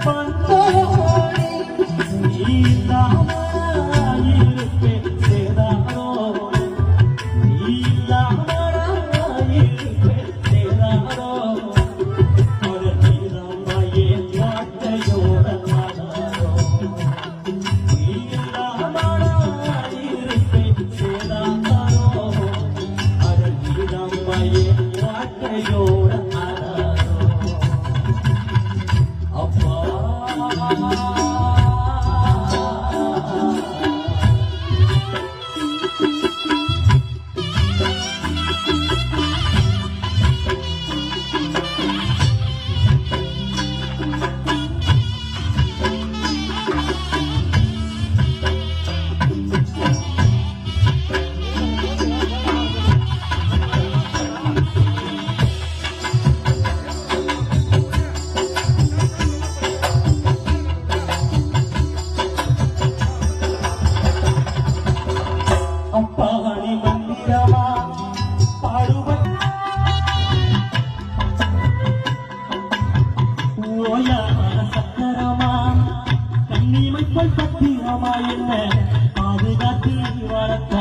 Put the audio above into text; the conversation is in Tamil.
Pa pa மாமா என்ன பாதுகாத்து வளர்த்த